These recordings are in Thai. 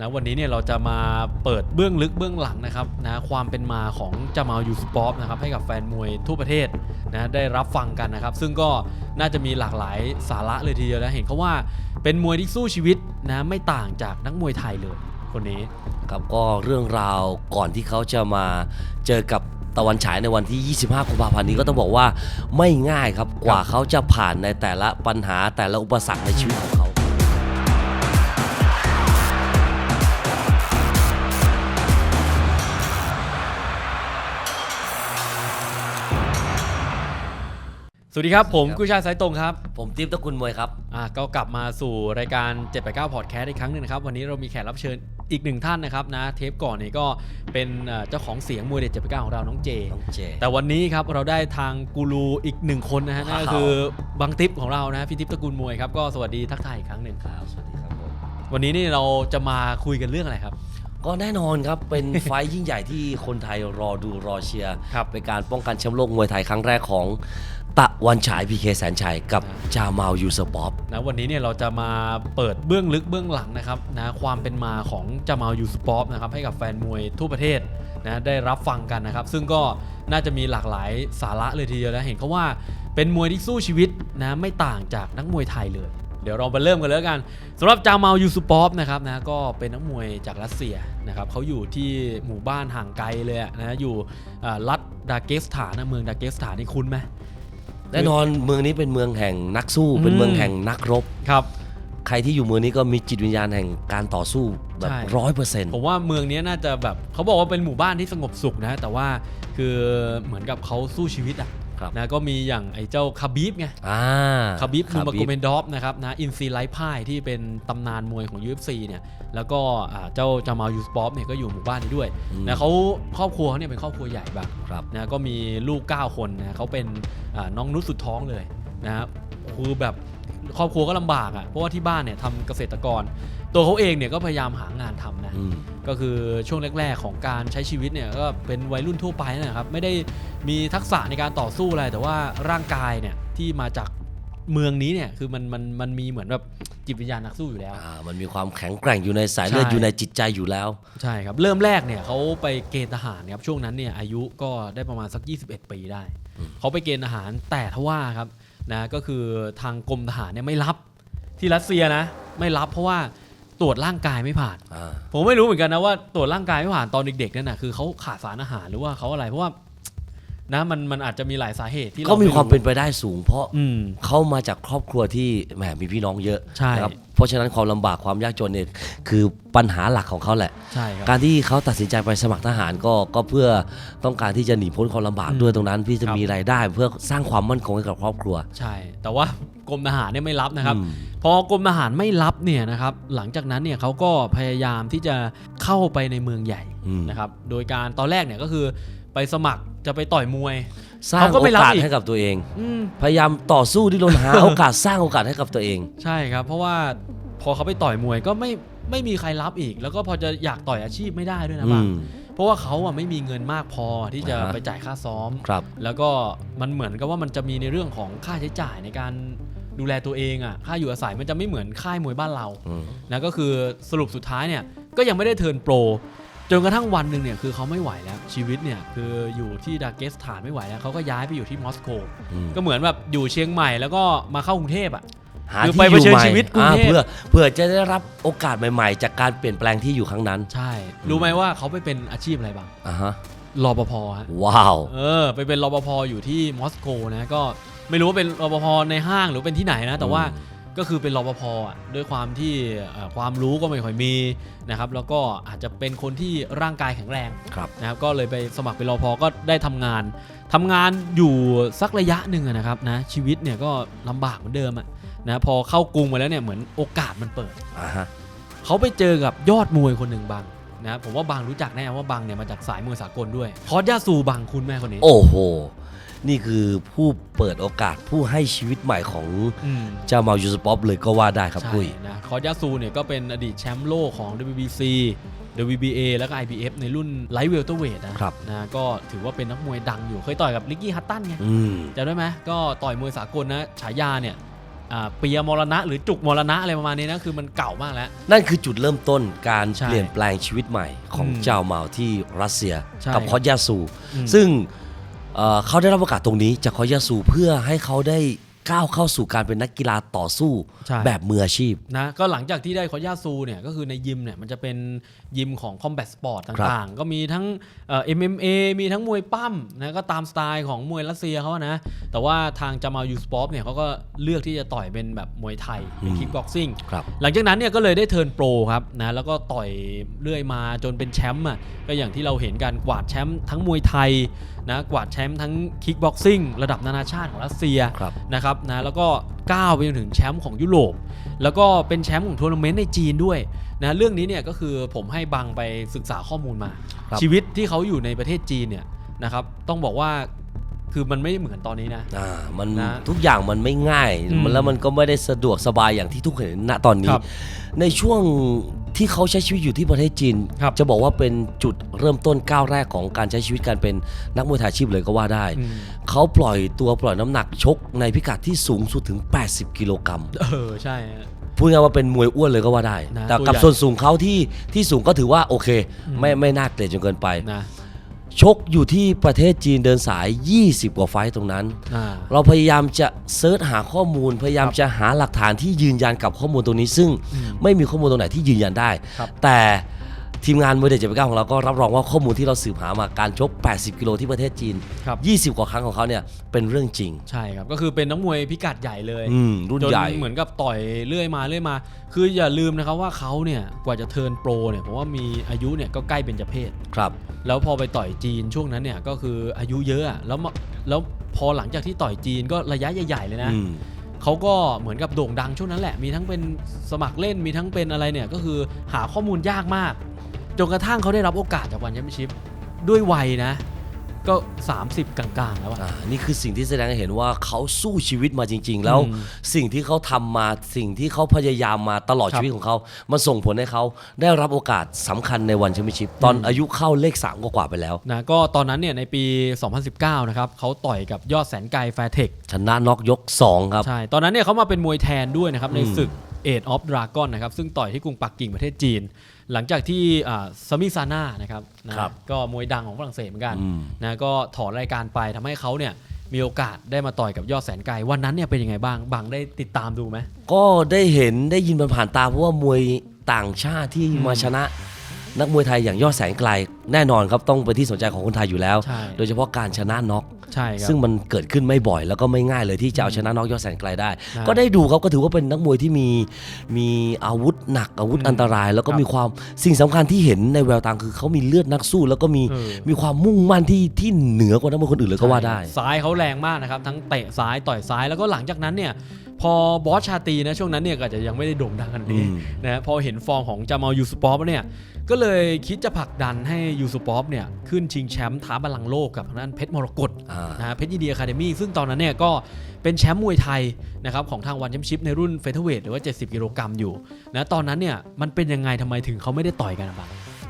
นะวันนี้เนี่ยเราจะมาเปิดเบื้องลึกเบื้องหลังนะครับนะความเป็นมาของจามาลยูสปอร์นะครับให้กับแฟนมวยทั่วประเทศนะได้รับฟังกันนะครับ ซึ่งก็น่าจะมีหลากหลายสาระเลยทีเดียวนะเห็นเขาว่าเป็นมวยที่สู้ชีวิตนะไม่ต่างจากนักมวยไทยเลยคนนี้ครับก็เรื่องราวก่อนที่เขาจะมาเจอกับตะวันฉายในวันที่ 25กุมภาพันธ์นี้ก็ต้องบอกว่าไม่ง่ายครับกว่าเขาจะผ่านในแต่ละปัญหาแต่ละอุปสรรคในชีวิตของเขา วัสดีครับ ผมสวัสดีครับกุยชายสายตรงครับ ผมติ๊บตะกุลมวยครับ อะก็กลับมาสู่รายการ 789 Podcast อีกครั้งหนึ่งนะครับ วันนี้เรามีแขกรับเชิญอีกหนึ่งท่านนะครับนะ เทปก่อนเนี่ยก็เป็นเอ่อเจ้าของเสียงมวยเด็ด789 ของเราน้องเจ น้องเจ แต่วันนี้ครับเราได้ทางกูรูอีกหนึ่งคนนะฮะนั่นก็คือบังทิปของเรานะพี่ทิปตระกูลมวยครับก็สวัสดีทักทายอีกครั้งหนึ่งครับ สวัสดีครับผมวันนี้นี่เราจะมาคุยกันเรื่องอะไรครับ ก็แน่นอนครับ เป็น ไฟท์ยิ่งใหญ่ที่คนไทยรอดูรอเชียร์ ครับเป็นการป้องกันแชมป์โลกมวยไทยครั้งแรกของ ตะวันฉายพีเคแสนชัยกับจามาลยูสปอปนะวันนี้เนี่ยเราจะมาเปิดเบื้องลึกเบื้องหลังนะครับนะความเป็นมาของจามาลยูสปอร์นะครับให้กับแฟนมวยทั่วประเทศนะได้รับฟังกันนะครับ ซึ่งก็น่าจะมีหลากหลายสาระเลยทีเดียวนะเห็นเขาว่าเป็นมวยที่สู้ชีวิตนะไม่ต่างจากนักมวยไทยเลย เดี๋ยวเราไปเริ่มกันแล้วกันสำหรับจามาลยูสปอร์นะครับนะก็เป็นนักมวยจากรัสเซียนะครับเขาอยู่ที่หมู่บ้านห่างไกลเลยอะนะอยู่อ่ารัฐดาเกสถานนะเมืองดาเกสถานนี่คุ้นไหม แน่นอนเมืองนี้เป็นเมืองแห่งนักสู้ เป็นอืมเมืองแห่งนักรบ ครับ ใครที่อยู่เมืองนี้ก็มีจิตวิญญาณแห่งการต่อสู้แบบใช่ ร้อยเปอร์เซ็นต์ผมว่าเมืองนี้น่าจะแบบเขาบอกว่าเป็นหมู่บ้านที่สงบสุขนะ แต่ว่าคือเหมือนกับเขาสู้ชีวิตอะครับ นะก็มีอย่างไอ้เจ้าคาบิบไงอ่าคาบิบนูมาโกเมนนดอฟนะครับนะอินซีไลท์พายที่เป็นตำนานมวยของ UFC เนี่ยแล้วก็อ่าเจ้าจามาลยูสปอฟเนี่ยก็อยู่หมู่บ้านนี้ด้วยนะเขาครอบครัวเขาเนี่ยเป็นครอบครัวใหญ่บ้างครับนะก็มีลูก 9 คนนะเขาเป็นอ่าน้องนุชสุดท้องเลยนะคือแบบ ครอบครัวก็ลำบากอะ่ะเพราะว่าที่บ้านเนี่ยทำเกษตรกร ตัวเขาเองเนี่ยก็พยายามหางานทำนะอืมก็คือช่วงแรก ๆ ของการใช้ชีวิตเนี่ยก็เป็นวัยรุ่นทั่วไปนะครับ ไม่ได้มีทักษะในการต่อสู้อะไร แต่ว่าร่างกายเนี่ยที่มาจากเมืองนี้เนี่ยคือมันมันมันมีเหมือนแบบจิตวิญญาณนักสู้อยู่แล้วอ่ามันมีความแข็งแกร่งอยู่ในสายเลือดใช่อยู่ในจิตใจอยู่แล้ว ใช่ครับ เริ่มแรกเนี่ยเขาไปเกณฑ์ทหารนะครับช่วงนั้นเนี่ยอายุก็ได้ประมาณสัก 21 ปีได้อืมเขาไปเกณฑ์ทหารแต่ทว่าครับ นะก็คือทางกรมทหารเนี่ยไม่รับที่รัสเซียนะ ไม่รับเพราะว่าตรวจร่างกายไม่ผ่านอ่าผมไม่รู้เหมือนกันนะว่าตรวจร่างกายไม่ผ่านตอนเด็กๆนั่นนะคือเขาขาดสารอาหารหรือว่าเขาอะไรเพราะว่า นะมันมันอาจจะมีหลายสาเหตุที่เราก็มีความเป็นไรู้ไปได้สูง เพราะอืม เขามาจากครอบครัวที่แหมมีพี่น้องเยอะใช่ นะครับเพราะฉะนั้นความลำบากความยากจนเนี่ยคือปัญหาหลักของเขาแหละ ใช่ครับการที่เขาตัดสินใจไปสมัครทหารก็ก็เพื่อต้องการที่จะหนีพ้นความลำบากอืมด้วยตรงนั้นที่จะครับ มีรายได้ เพื่อสร้างความมั่นคงให้กับครอบครัว ใช่ แต่ว่ากรมทหารเนี่ยไม่รับนะครับ อืม พอกรมทหารไม่รับเนี่ยนะครับ หลังจากนั้นเนี่ยเขาก็พยายามที่จะเข้าไปในเมืองใหญ่อืม นะครับ โดยการตอนแรกเนี่ยก็คือ ไปสมัครจะไปต่อยมวย สร้างเขาก็โอไม่รับกาสอีก ให้กับตัวเอง อืม พยายามต่อสู้ที่รนหา โอกาสสร้างโอกาสให้กับตัวเอง ใช่ครับ เพราะว่าพอเขาไปต่อยมวยก็ไม่ไม่มีใครรับอีก แล้วก็พอจะอยากต่อยอาชีพไม่ได้ด้วยนะอืบางม เพราะว่าเขาอะไม่มีเงินมากพอที่จะอ่าฮะ ไปจ่ายค่าซ้อม ครับ แล้วก็มันเหมือนกับว่ามันจะมีในเรื่องของค่าใช้จ่ายในการดูแลตัวเองอะค่าอยู่อาศัยมันจะไม่เหมือนค่ายมวยบ้านเรา อืม นะก็คือสรุปสุดท้ายเนี่ยก็ยังไม่ได้เทิร์นโปร จนกระทั่งวันหนึ่งเนี่ยคือเขาไม่ไหวแล้วชีวิตเนี่ยคืออยู่ที่ดาเกสถานไม่ไหวแล้วเขาก็ย้ายไปอยู่ที่มอสโกอืมก็เหมือนแบบอยู่เชียงใหม่แล้วก็มาเข้ากรุงเทพอะหาคือที่ไปอเผยู่ชิญใหม่ชีวิตกรุงอ่าเทพเพื่อเพื่อจะได้รับโอกาสใหม่ๆ จากการเปลี่ยนแปลงที่อยู่ครั้งนั้น ใช่ รู้ไหมว่าเขาไปเป็นอาชีพอะไรบ้างอ่าฮะรปภฮะว้าวเออไปเป็นรปภอยู่ที่มอสโกนะก็ไม่รู้ว่าเป็นรปภในห้างหรือเป็นที่ไหนนะ แต่ว่าอืม ก็คือเป็นรปภอะด้วยความที่เอ่อความรู้ก็ไม่ค่อยมีนะครับแล้วก็อาจจะเป็นคนที่ร่างกายแข็งแรงครับนะครับก็เลยไปสมัครเป็นรปภก็ได้ทำงานทำงานอยู่สักระยะหนึ่งอะนะครับนะชีวิตเนี่ยก็ลำบากเหมือนเดิมอะนะพอเข้ากรุงมาแล้วเนี่ยเหมือนโอกาสมันเปิดอ่าฮะเขาไปเจอกับยอดมวยคนหนึ่งบางนะผมว่าบางรู้จักแน่ว่าบางเนี่ยมาจากสายมวยสากลด้วยคอร์ดยาซูบางคุณแม่คนนี้ โอ้โห นี่คือผู้เปิดโอกาสผู้ให้ชีวิตใหม่ของอืม เจ้ามายูสปอปเลยก็ว่าได้ครับใช่ปุ้ย นะคอร์ดยาซูเนี่ยก็เป็นอดีตแชมป์โลกของ WBC WBA แล้วก็ IBF ในรุ่นไลท์เวลเตอร์เวทนะครับ นะก็ถือว่าเป็นนักมวยดังอยู่เคยต่อยกับลิกกี้ฮัตตันไงอืม จำได้ไหมก็ต่อยมวยสากลนะฉายาเนี่ยอ่าปียมรณะ หรือจุกมรณะอะไรประมาณนี้นะ คือมันเก่ามากแล้ว นั่นคือจุดเริ่มต้นการใช่เปลี่ยนแปลงชีวิตใหม่ของอืมเจ้าเมาที่รัสเซียใช่กับคอตยาซู อืมซึ่ง เอ่อเขาได้รับโอกาสตรงนี้จากคอตยาซูเพื่อให้เขาได้ก้าวเข้าสู่การเป็นนักกีฬาต่อสู้ใช่แบบมืออาชีพนะก็หลังจากที่ได้คอยาซูเนี่ยก็คือในยิมเนี่ยมันจะเป็นยิมของ Combat Sport ครับต่างๆ ก็มีทั้งเอ่อ MMA มีทั้งมวยปั้มนะก็ตามสไตล์ของมวยรัสเซียเขาอะนะ แต่ว่าทางจามาลยูสปอฟเนี่ยเขาก็เลือกที่จะต่อยเป็นแบบมวยไทยเป็นคิกบ็อกซิ่งครับหลังจากนั้นเนี่ยก็เลยได้เทิร์นโปรครับนะแล้วก็ต่อยเรื่อยมาจนเป็นแชมป์อะก็อย่างที่เราเห็นกันกวาดแชมป์ทั้งมวยไทย นะกวาดแชมป์ทั้งคิกบ็อกซิ่งระดับนานาชาติของรัสเซียครับนะครับนะแล้วก็ก้าวไปจนถึงแชมป์ของยุโรป แล้วก็เป็นแชมป์ของทัวร์นาเมนต์ในจีนด้วยนะเรื่องนี้เนี่ยก็คือผมให้บังไปศึกษาข้อมูลมาครับชีวิตที่เขาอยู่ในประเทศจีนเนี่ยนะครับต้องบอกว่าคือมันไม่เหมือนตอนนี้นะอ่ามันนะทุกอย่างมันไม่ง่ายอืมมันแล้วมันก็ไม่ได้สะดวกสบายอย่างที่ทุกคนเห็นณตอนนี้ครับในช่วง ที่เขาใช้ชีวิตอยู่ที่ประเทศจีน ครับจะบอกว่าเป็นจุดเริ่มต้นก้าวแรกของการใช้ชีวิตการเป็นนักมวยไทยอาชีพเลยก็ว่าได้ อืม เขาปล่อยตัวปล่อยน้ำหนักชกในพิกัดที่สูงสุดถึง 80 กิโลกรัม เออใช่ฮะ พูดง่ายๆว่าเป็นมวยอ้วนเลยก็ว่าได้ นะแต่ตัวกับใหญ่ส่วนสูงเขาที่ที่สูงก็ถือว่าโอเคอืมไม่ไม่น่าเกลียดจนเกินไป นะ ชกอยู่ที่ประเทศจีนเดินสาย 20 กว่าไฟต์ตรงนั้น อ่า เราพยายามจะเซิร์ชหาข้อมูล พยายามครับจะหาหลักฐานที่ยืนยันกับข้อมูลตรงนี้ ซึ่งอืมไม่มีข้อมูลตรงไหนที่ยืนยันได้ ครับ แต่ ทีมงานมวยเด็ดเจ็ดเก้าของเราก็รับรองว่าข้อมูลที่เราสืบหามาการชก 80 กิโลที่ประเทศจีน ครับ 20 กว่าครั้งของเขาเนี่ยเป็นเรื่องจริง ใช่ครับ ก็คือเป็นนักมวยพิกัดใหญ่เลยอืมรุ่นจนใหญ่ เหมือนกับต่อยเรื่อยมาเรื่อยมา คืออย่าลืมนะครับว่าเขาเนี่ยกว่าจะเทิร์นโปรเนี่ยผมว่ามีอายุเนี่ยก็ใกล้เป็นจเพศ ครับ แล้วพอไปต่อยจีนช่วงนั้นเนี่ยก็คืออายุเยอะอะแล้วมาแล้วพอหลังจากที่ต่อยจีนก็ระยะใหญ่ๆเลยนะ อืม เขาก็เหมือนกับโด่งดังช่วงนั้นแหละ มีทั้งเป็นสมัครเล่น มีทั้งเป็นอะไรเนี่ย ก็คือหาข้อมูลยากมาก จนกระทั่งเขาได้รับโอกาสจากวันแชมเปี้ยนชิพด้วยวัยนะ ก็ 30 กลางๆแล้วอะ อ่านี่คือสิ่งที่แสดงให้เห็นว่าเขาสู้ชีวิตมาจริง ๆ แล้วอืมสิ่งที่เขาทำมาสิ่งที่เขาพยายามมาตลอดครับ ชีวิตของเขา มันส่งผลให้เขาได้รับโอกาสสำคัญในวันแชมเปี้ยนชิพตอนอืมอายุเข้าเลขสามกว่าๆไปแล้ว นะก็ตอนนั้นเนี่ยในปี 2019 นะครับเขาต่อยกับยอดแสนไกลแฟร์เทค ชนะน็อกยก 2 ครับ ใช่ ตอนนั้นเนี่ยเขามาเป็นมวยแทนด้วยนะครับในอืมศึก Age of Dragon นะครับซึ่งต่อยที่กรุงปักกิ่งประเทศจีน หลังจากที่ซามิซาน่านะครับนะครับก็มวยดังของฝรั่งเศสเหมือนกันอืมนะก็ถอนรายการไปทำให้เขาเนี่ยมีโอกาสได้มาต่อยกับยอดแสนไกลวันนั้นเนี่ยเป็นยังไงบ้างบังได้ติดตามดูไหมก็ได้เห็นได้ยินมันผ่านตาเพราะว่ามวยต่างชาติที่อืมมาชนะนักมวยไทยอย่างยอดแสนไกล แน่นอนครับต้องเป็นที่สนใจของคนไทยอยู่แล้วใช่โดยเฉพาะการชนะน็อก ใช่ครับ ซึ่งมันเกิดขึ้นไม่บ่อย แล้วก็ไม่ง่ายเลยที่จะเอาชนะน็อกยอดแสนไกลได้นะก็ได้ดูครับก็ถือว่าเป็นนักมวยที่มีมีอาวุธหนักอาวุธอืมอันตราย แล้วก็ครับมีความสิ่งสำคัญที่เห็นในแววตาคือเขามีเลือดนักสู้ แล้วก็มีเออ มีความมุ่งมั่นที่ที่เหนือกว่านักมวยคนอื่นเลยก็ว่าได้ ซ้ายเขาแรงมากนะครับ ทั้งเตะซ้ายต่อยซ้ายแล้วก็หลังจากนั้นเนี่ย พอบอสชาตรีนะช่วงนั้นเนี่ยก็อาจจะยังไม่ได้โด่งดังขนาดนี้อืม นะฮะพอเห็นฟอร์มของจามาลยูสปอฟเนี่ยก็เลยคิดจะผลักดันให้ยูสปอฟเนี่ยขึ้นชิงแชมป์ท้าบัลลังก์โลกกับทางด้านเพชรมรกต อ่านะฮะเพชรยินดีอะคาเดมี่ซึ่งตอนนั้นเนี่ยก็เป็นแชมป์มวยไทยนะครับของทางวันแชมเปี้ยนชิพในรุ่นเฟเธอร์เวทหรือว่า 70 กิโลกรัมอยู่นะตอนนั้นเนี่ยมันเป็นยังไงทำไมถึงเขาไม่ได้ต่อยกันอะบัง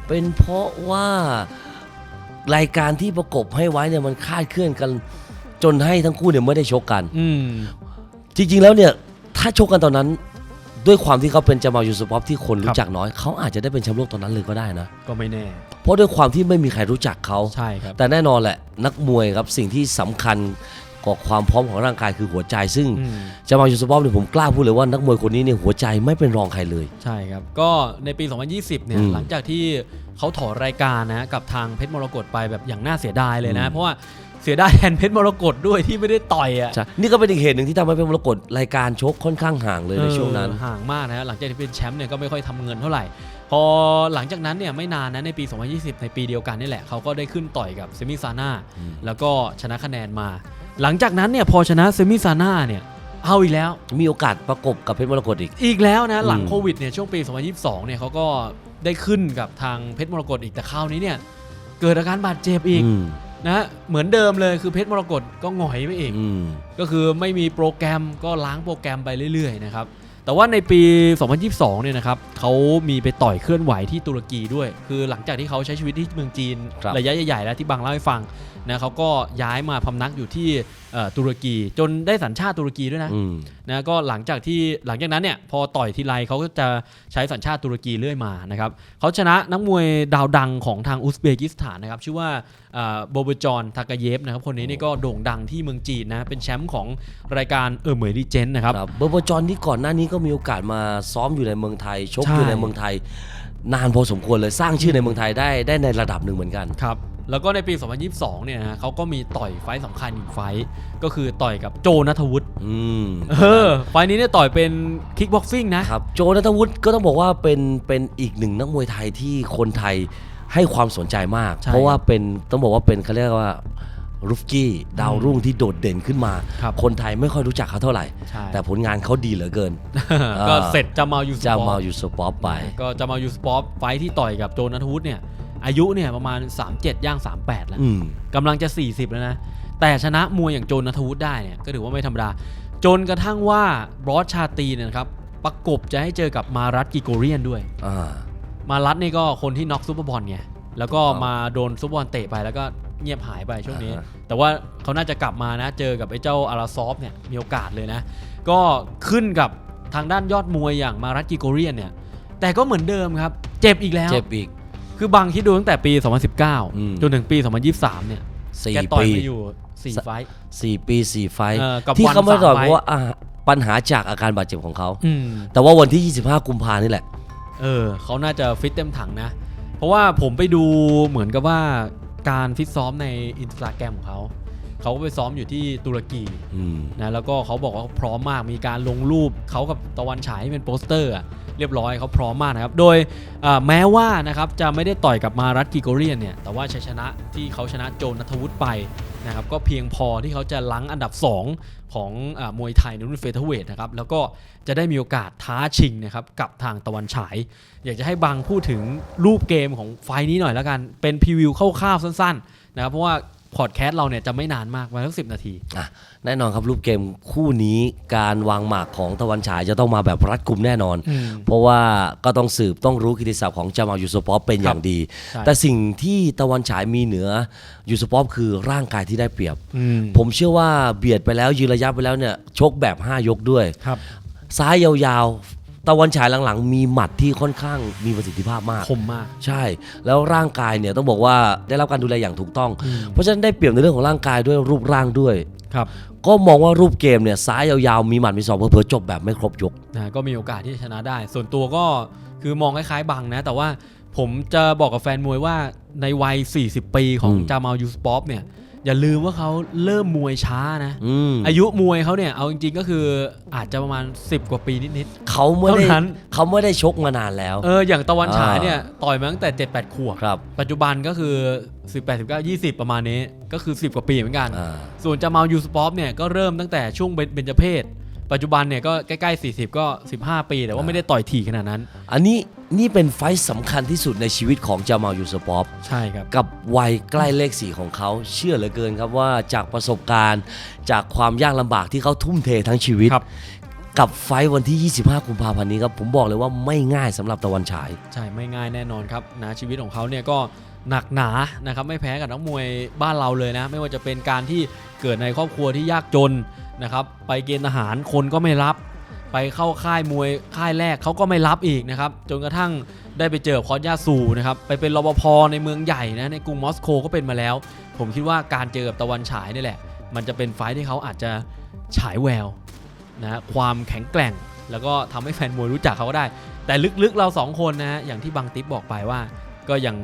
เป็นเพราะว่ารายการที่ประกบให้ไว้เนี่ยมันคลาดเคลื่อนกัน จนให้ทั้งคู่เนี่ยไม่ได้ชกกันอืมจริงๆแล้วเนี่ยถ้าชกกันตอนนั้น ด้วยความที่เขาเป็นจามาลยูซุปอฟที่คนรู้จักน้อย เขาอาจจะได้เป็นแชมป์โลกตอนนั้นเลยก็ได้นะ ก็ไม่แน่ เพราะด้วยความที่ไม่มีใครรู้จักเขา ใช่ครับ แต่แน่นอนแหละนักมวยครับสิ่งที่สำคัญกว่าความพร้อมของร่างกายคือหัวใจ ซึ่งอืมจามาลยูซุปอฟเนี่ยผมกล้าพูดเลยว่านักมวยคนนี้เนี่ยหัวใจไม่เป็นรองใครเลย ใช่ครับ ก็ในปี 2020 เนี่ยอืมหลังจากที่เขาถอนรายการนะกับทางเพชรมรกตไปแบบอย่างน่าเสียดายเลยนะอืมเพราะว่า เสียดายแทนเพชรมรกตด้วยที่ไม่ได้ต่อยอะใช่นี่ก็เป็นอีกเหตุหนึ่งที่ทำให้เป็นมรกตรายการชกค่อนข้างห่างเลยในช่วงนั้น เออห่างมากนะหลังจากที่เป็นแชมป์เนี่ยก็ไม่ค่อยทำเงินเท่าไหร่ พอหลังจากนั้นเนี่ยไม่นานนะในปี 2020 ในปีเดียวกันนี่แหละเขาก็ได้ขึ้นต่อยกับเซมิซาน่าอืม แล้วก็ชนะคะแนนมา หลังจากนั้นเนี่ยพอชนะเซมิซาน่าเนี่ยเอาอีกแล้ว มีโอกาสประกบกับเพชรมรกตอีก อีกแล้วนะ หลังอืม โควิดเนี่ยช่วงปี 2022 เนี่ยเขาก็ได้ขึ้นกับทางเพชรมรกตอีกแต่คราวนี้เนี่ยเกิดอาการบาดเจ็บอีก อืม นะเหมือนเดิมเลยคือเพชรมรกตก็หงอยไปอีกอืมก็คือไม่มีโปรแกรมก็ล้างโปรแกรมไปเรื่อยๆนะครับแต่ว่าในปี 2022 เนี่ยนะครับเขามีไปต่อยเคลื่อนไหวที่ตุรกีด้วย คือหลังจากที่เขาใช้ชีวิตที่เมืองจีนครับระยะใหญ่ๆแล้วที่บางเล่าให้ฟังนะเขาก็ย้ายมาพำนักอยู่ที่เอ่อตุรกี จนได้สัญชาติตุรกีด้วยนะอืมนะก็หลังจากที่หลังจากนั้นเนี่ยพอต่อยทีไรเขาก็จะใช้สัญชาติตุรกีเรื่อยมานะครับเขาชนะนักมวยดาวดังของทางอุซเบกิสถานนะครับชื่อว่าโบเบจอนทากาเยฟนะครับคนนี้นี่ก็โด่งดังที่เมืองจีนนะเป็นแชมป์ของรายการเออเหมยดีเจนนะครับครับเบอร์โบจอนที่ก่อนหน้านี้ก็มีโอกาสมาซ้อมอยู่ในเมืองไทยชกใช่อยู่ในเมืองไทยนานพอสมควรเลยสร้างชื่อในเมืองไทยได้ได้ในระดับหนึ่งเหมือนกันครับ แล้วก็ในปี 2022 เนี่ยนะเขาก็มีต่อยไฟต์สำคัญอีกไฟต์ก็คือต่อยกับโจนัทวุฒิอืมเออไฟต์นี้เนี่ยต่อยเป็นคิกบ็อกซิ่งนะครับโจนัทวุฒิก็ต้องบอกว่าเป็นเป็นอีกหนึ่งนักมวยไทยที่คนไทยให้ความสนใจมากใช่เพราะว่าเป็นต้องบอกว่าเป็นเขาเรียกว่ารุฟกี้ดาวรุ่งที่โดดเด่นขึ้นมาครับคนไทยไม่ค่อยรู้จักเขาเท่าไหร่ใช่แต่ผลงานเขาดีเหลือเกิน ก็เสร็จจะมายูสจะปอมาร์ตอยู่สปอร์ตไปก็จะมายูสปอร์ตไฟท์ที่ต่อยกับโจนัทวุฒิเนี่ย อายุเนี่ยประมาณ 37 ย่าง 38 แล้วอืมกำลังจะ 40 แล้วนะ แต่ชนะมวยอย่างโจนัทวุฒิได้เนี่ยก็ถือว่าไม่ธรรมดา จนกระทั่งว่าบรอสชาตรีเนี่ยนะครับประกบจะให้เจอกับมารัตกิโกเรียนด้วยอ่ามารัตนี่ก็คนที่น็อกซูเปอร์บอลไงแล้วก็ครับมาโดนซูเปอร์บอลเตะไปแล้วก็เงียบหายไปช่วงนี้อ่าฮะแต่ว่าเขาน่าจะกลับมานะ เจอกับไอ้เจ้าอาราซอฟเนี่ยมีโอกาสเลยนะ ก็ขึ้นกับทางด้านยอดมวยอย่างมารัตกิโกเรียนเนี่ยแต่ก็เหมือนเดิมครับ เจ็บอีกแล้วเจ็บอีก คือบางคิดดูตั้งแต่ปี อืม 2019 จนถึงปี 2023 เนี่ยสี่แกต่อยปีมาอยู่4ไฟท์สี่ปีสี่ไฟท์เออกับที่วันเขาไม่สามต่อยไฟเพท์ราะว่าอ่าปัญหาจากอาการบาดเจ็บของเขา อืม แต่ว่าวันที่ 25 กุมภานี่แหละ เออเขาน่าจะฟิตเต็มถังนะ เพราะว่าผมไปดูเหมือนกับว่าการฟิตซ้อมในอินสตาแกรมของเขา เขาก็ไปซ้อมอยู่ที่ตุรกีอืม นะแล้วก็เขาบอกว่าเขาพร้อมมากมีการลงรูปเขากับตะวันฉายที่เป็นโปสเตอร์อะ เรียบร้อยเขาพร้อมมากนะครับ โดยแม้ว่านะครับจะไม่ได้ต่อยกับมารัตกิโกเรียนเนี่ยแต่ว่าชัยชนะที่เขาชนะโจนัทวุฒิไปนะครับก็เพียงพอที่เขาจะลังอันดับ 2 ของอมวยไทยในรุ่นเฟเธอร์เวทนะครับแล้วก็จะได้มีโอกาสท้าชิงนะครับกับทางตะวันฉาย อยากจะให้บางพูดถึงรูปเกมของไฟล์นี้หน่อยแล้วกัน เป็นพรีวิวคร่าวๆสั้นๆนะครับเพราะว่า พอดแคสต์เราเนี่ยจะไม่นานมากประมาณสักสินาทีอะแน่นอนครับรูปเกมคู่นี้การวางหมากของตะวันฉายจะต้องมาแบบรัดกุมแน่นอน เพราะว่าก็ต้องสืบต้องรู้กิตติศัพท์ของจามาลยูสปอปเป็นอย่างดีใช่แต่สิ่งที่ตะวันฉายมีเหนือยูสปอปคือร่างกายที่ได้เปรียบอืมผมเชื่อว่าเบียดไปแล้วยืนระยะไปแล้วเนี่ยชกแบบ 5 ยกด้วยครับซ้ายยาวๆ ตะวันฉายหลังๆ มีหมัดที่ค่อนข้างมีประสิทธิภาพมาก คมมาก ใช่ แล้วร่างกายเนี่ยต้องบอกว่าได้รับการดูแลอย่างถูกต้อง อืม เพราะฉะนั้นได้เปรียบในเรื่องของร่างกายด้วยรูปร่างด้วย ครับก็มองว่ารูปเกมเนี่ยซ้ายยาวๆมีหมัดมีศอกเผลอๆจบแบบไม่ครบยก นะก็มีโอกาสที่จะชนะได้ ส่วนตัวก็คือมองคล้ายๆบังนะ แต่ว่าผมจะบอกกับแฟนมวยว่าในวัย 40 ปีของอืม จามาลยูสปอปเนี่ย อย่าลืมว่าเขาเริ่มมวยช้านะอืมอายุมวยเขาเนี่ยเอาจริงๆก็คืออาจจะประมาณ 10 กว่าปีนิดเขาไม่ได้เท่านั้นเขาไม่ได้ชกมานานแล้วๆเอออย่างตะวันฉายอ่าเนี่ยต่อยมาตั้งแต่ 7-8 ขวบครับปัจจุบันก็คือ 18 19 20 ประมาณนี้ก็คือ 10 กว่าปีเหมือนกันอ่าส่วนจามาลยูสปอปเนี่ยก็เริ่มตั้งแต่ช่วงเบญจเพศ ปัจจุบันเนี่ยก็ใกล้ๆ 40 ก็ 15 ปี แต่ว่าไม่ได้ต่อยถี่ขนาดนั้น อันนี้นี่เป็นไฟต์สำคัญที่สุดในชีวิตของจามาลยูสปอปใช่ครับ กับวัยใกล้เลขสี่ของเขาเชื่อเหลือเกินครับว่าจากประสบการณ์จากความยากลำบากที่เขาทุ่มเททั้งชีวิต ครับ กับไฟต์วันที่ 25 กุมภาพันธ์นี้ครับผมบอกเลยว่าไม่ง่ายสำหรับตะวันฉาย ใช่ไม่ง่ายแน่นอนครับนะชีวิตของเขาเนี่ยก็ หนักหนานะครับไม่แพ้กับนักมวยบ้านเราเลยนะ ไม่ว่าจะเป็นการที่เกิดในครอบครัวที่ยากจนนะครับไปเกณฑ์ทหารคนก็ไม่รับ ไปเข้าค่ายมวยค่ายแรกเขาก็ไม่รับอีกนะครับจนกระทั่งได้ไปเจอคอสยาสูนะครับไปเป็นรปภในเมืองใหญ่นะในกรุงมอสโกก็เป็นมาแล้ว ผมคิดว่าการเจอกับตะวันฉายนี่แหละ มันจะเป็นไฟที่เขาอาจจะฉายแววนะความแข็งแกร่ง แล้วก็ทำให้แฟนมวยรู้จักเขาก็ได้ แต่ลึกๆเราสองคนนะฮะอย่างที่บังติ๊บบอกไปว่า ก็ยัง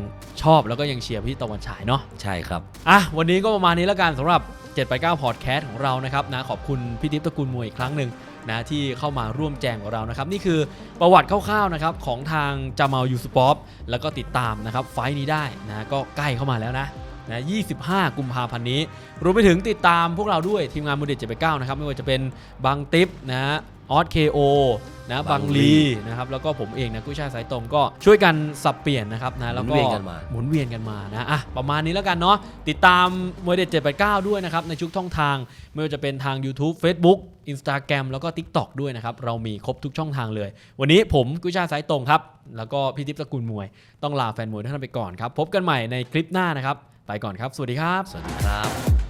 ชอบแล้วก็ยังเชียร์พี่ตะวันฉายเนาะใช่ครับ อะวันนี้ก็ประมาณนี้แล้วกันสำหรับ7ไป9พอดแคสต์ของเรานะครับนะขอบคุณพี่ติ๊บตระกูลมวยอีกครั้งหนึ่งนะที่เข้ามาร่วมแจงกับเรานะครับ นี่คือประวัติคร่าวๆนะครับของทางจามาลยูสปอปแล้วก็ติดตามนะครับไฟท์นี้ได้นะก็ใกล้เข้ามาแล้วนะนะ25 กุมภาพันธ์นี้ รวมไปถึงติดตามพวกเราด้วยทีมงานมูเดต7ไป9นะครับ ไม่ว่าจะเป็นบังติ๊บนะฮะออสเคโอ นะบับังงลีลีนะครับแล้วก็ผมเองนะกุ้ยช่ายสายตรงก็ช่วยกันสับเปลี่ยนนะครับนะแล้วก็หมุนเวียนกันมาหมุนเวียนกันมานะอะประมาณนี้แล้วกันเนาะติดตามมวยเด็ด789 ด้วยนะครับในทุกช่องทาง ไม่ว่าจะเป็นทาง YouTube Facebook Instagram แล้วก็ TikTok ด้วยนะครับ เรามีครบทุกช่องทางเลย วันนี้ผมกุ้ยช่ายสายตรงครับ แล้วก็พี่ทิพย์สกุลมวย ต้องลาแฟนมวยทุกท่านไปก่อนครับ พบกันใหม่ในคลิปหน้านะครับ ไปก่อนครับ สวัสดีครับ สวัสดีครับ